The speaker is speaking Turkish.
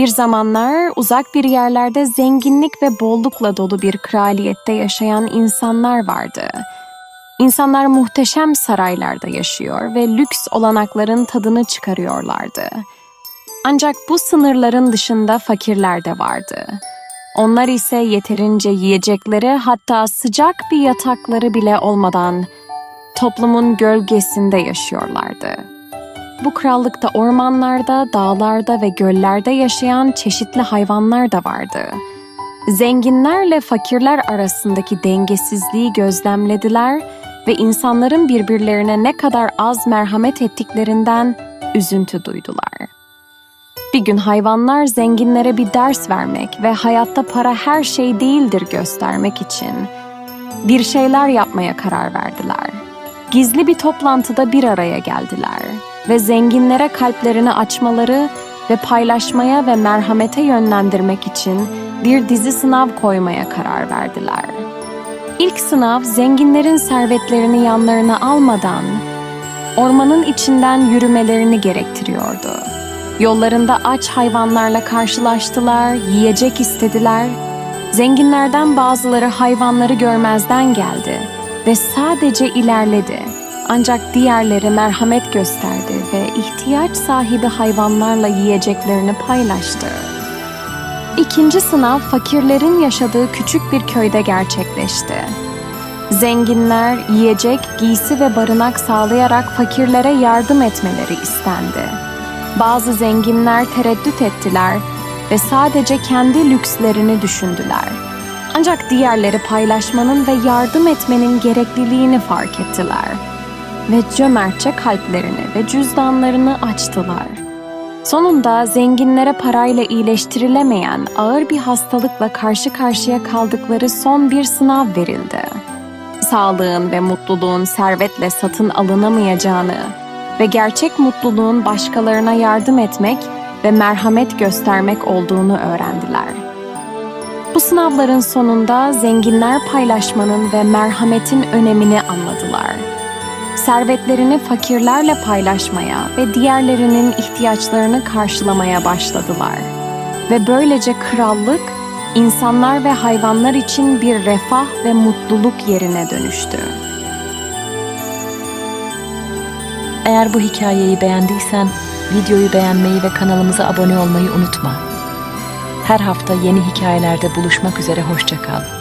Bir zamanlar uzak bir yerlerde zenginlik ve bollukla dolu bir kraliyette yaşayan insanlar vardı. İnsanlar muhteşem saraylarda yaşıyor ve lüks olanakların tadını çıkarıyorlardı. Ancak bu sınırların dışında fakirler de vardı. Onlar ise yeterince yiyecekleri hatta sıcak bir yatakları bile olmadan toplumun gölgesinde yaşıyorlardı. Bu krallıkta ormanlarda, dağlarda ve göllerde yaşayan çeşitli hayvanlar da vardı. Zenginlerle fakirler arasındaki dengesizliği gözlemlediler ve insanların birbirlerine ne kadar az merhamet ettiklerinden üzüntü duydular. Bir gün hayvanlar zenginlere bir ders vermek ve hayatta para her şey değildir göstermek için bir şeyler yapmaya karar verdiler. Gizli bir toplantıda bir araya geldiler ve zenginlere kalplerini açmaları ve paylaşmaya ve merhamete yönlendirmek için bir dizi sınav koymaya karar verdiler. İlk sınav zenginlerin servetlerini yanlarına almadan ormanın içinden yürümelerini gerektiriyordu. Yollarında aç hayvanlarla karşılaştılar, yiyecek istediler. Zenginlerden bazıları hayvanları görmezden geldi ve sadece ilerledi. Ancak diğerleri merhamet gösterdi ve ihtiyaç sahibi hayvanlarla yiyeceklerini paylaştı. İkinci sınav fakirlerin yaşadığı küçük bir köyde gerçekleşti. Zenginler yiyecek, giysi ve barınak sağlayarak fakirlere yardım etmeleri istendi. Bazı zenginler tereddüt ettiler ve sadece kendi lükslerini düşündüler. Ancak diğerleri paylaşmanın ve yardım etmenin gerekliliğini fark ettiler ve cömertçe kalplerini ve cüzdanlarını açtılar. Sonunda zenginlere parayla iyileştirilemeyen ağır bir hastalıkla karşı karşıya kaldıkları son bir sınav verildi. Sağlığın ve mutluluğun servetle satın alınamayacağını ve gerçek mutluluğun başkalarına yardım etmek ve merhamet göstermek olduğunu öğrendiler. Bu sınavların sonunda zenginler paylaşmanın ve merhametin önemini anladılar. Servetlerini fakirlerle paylaşmaya ve diğerlerinin ihtiyaçlarını karşılamaya başladılar. Ve böylece krallık, insanlar ve hayvanlar için bir refah ve mutluluk yerine dönüştü. Eğer bu hikayeyi beğendiysen videoyu beğenmeyi ve kanalımıza abone olmayı unutma. Her hafta yeni hikayelerde buluşmak üzere hoşça kal.